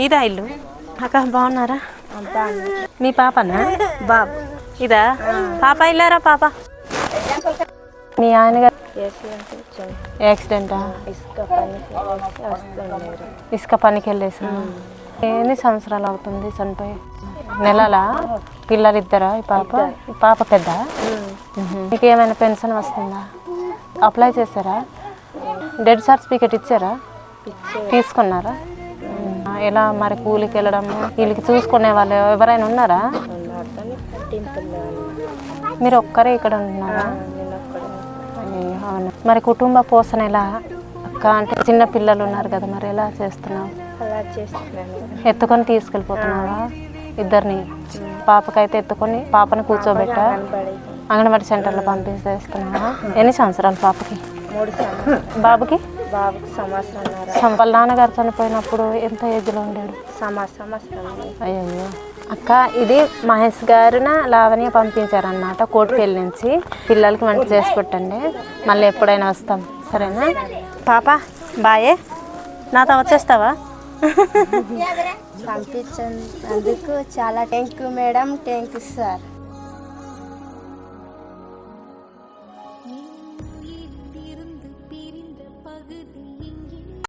ఇదా ఇల్లు? అక్క బాగున్నారా? మీ పాపనా? బాబు. ఇదా? పాప ఇల్లారా పాప? మీ ఆయన గారు యాక్సిడెంటా? ఇసుక పనికి వెళ్ళేసి. ఎన్ని సంవత్సరాలు అవుతుంది చనిపోయి? నెలలా? పిల్లలు ఇద్దరా ఈ పాప? ఈ పాప పెద్ద? మీకు ఏమైనా పెన్షన్ వస్తుందా? అప్లై చేశారా? డెడ్ సర్టిఫికేట్ ఇచ్చారా. తీసుకున్నారా. ఎలా మరి కూలికి వెళ్ళడం? వీళ్ళకి చూసుకునే వాళ్ళు ఎవరైనా ఉన్నారా? ఉన్నారు మీరు ఒక్కరే ఇక్కడ ఉంటున్నారా అయ్యో, అవును. మరి కుటుంబ పోషణ ఎలా? అక్క అంటే చిన్న పిల్లలు ఉన్నారు కదా మరి ఎలా చేస్తున్నావు? ఎత్తుకొని తీసుకెళ్ళిపోతున్నావా? ఇద్దరిని? పాపకైతే ఎత్తుకొని పాపని కూర్చోబెట్టా? అంగన్వాడీ సెంటర్లో పంపిస్తున్నావా ఎన్ని సంవత్సరాలు పాపకి? మూడు బాబుకి? బాబుకి సంవత్సరంన్నర సం- వాళ్ళ నాన్నగారు చనిపోయినప్పుడు ఎంత ఏజ్లో ఉండాడు సంవత్సరం. అయ్యో అక్క ఇది మహేష్ గారున లావణ్య పంపించారనమాట కోటిపల్లి నుంచి. పిల్లలకి వంట చేసి పెట్టండి. మళ్ళీ ఎప్పుడైనా వస్తాం. సరేనా? పాప బాయే. నాతో వచ్చేస్తావా? పంపించినందుకు చాలా thank you madam. Thank you sir.